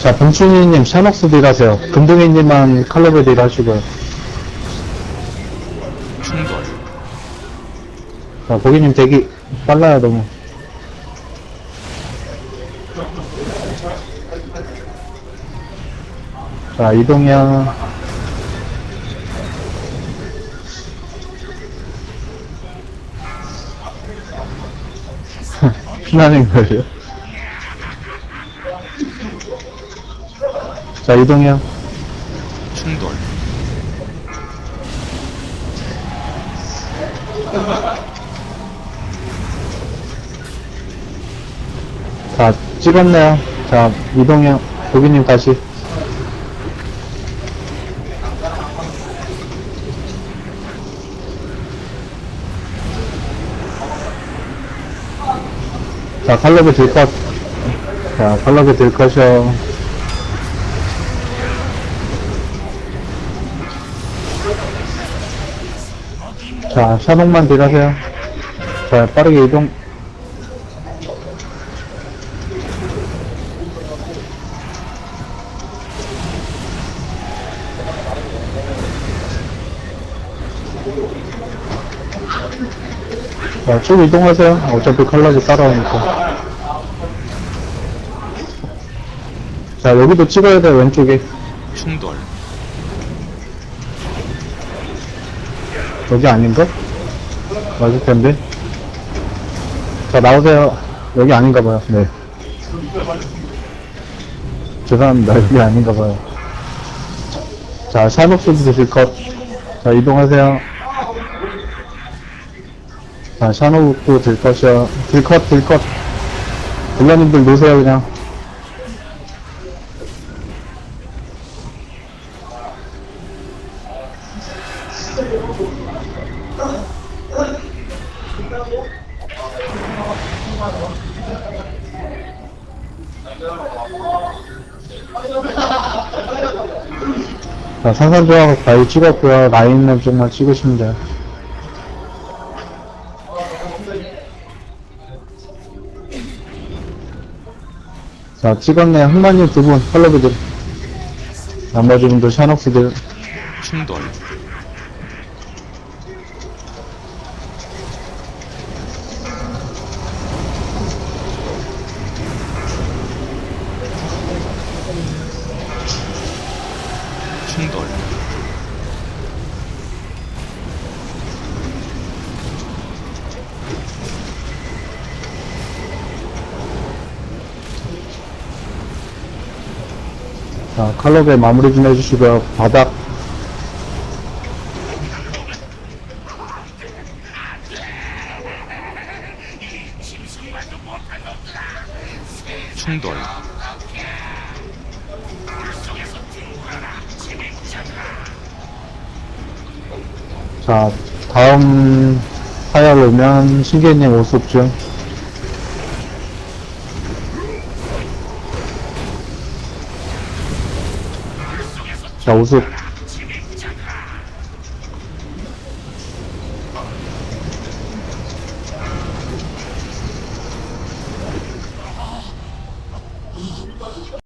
자, 봉춘이님 샤녹스 딜 하세요. 금동이님만 칼로베 딜 하시고요. 충돌 자, 보기님 대기 빨라요, 너무. 자, 이동형. 피나는 거예요? 자, 이동형. 충돌 자, 찍었네요. 자, 이동형. 보기님 다시. 자, 칼럽이 들것. 자, 칼럽이 들것이요. 자, 샤독만 딜하세요. 자, 빠르게 이동. 자, 쭉 이동하세요. 어차피 칼락이 따라오니까. 자, 여기도 찍어야 돼, 왼쪽에. 충돌 여기 아닌가? 맞을 텐데. 자, 나오세요. 여기 아닌가 봐요. 네. 죄송합니다. 여기 아닌가 봐요. 자, 샤녹스도 드실 것. 자, 이동하세요. 자, 샤녹도 들 것이요. 들컷, 들컷. 딜러님들 놓으세요, 그냥. 자, 산산조각 바위 찍었고요. 라인을 좀만 찍으시면 돼요. 자, 찍었네요. 흑마님 두 분, 컬러비들. 나머지 분들 샤녹스들. 충돌 충돌 자, 칼럽에 마무리 좀 해주시고요. 바닥. 충돌 자, 다음 파열 오면 신기해님 오습 중. 자, 오습.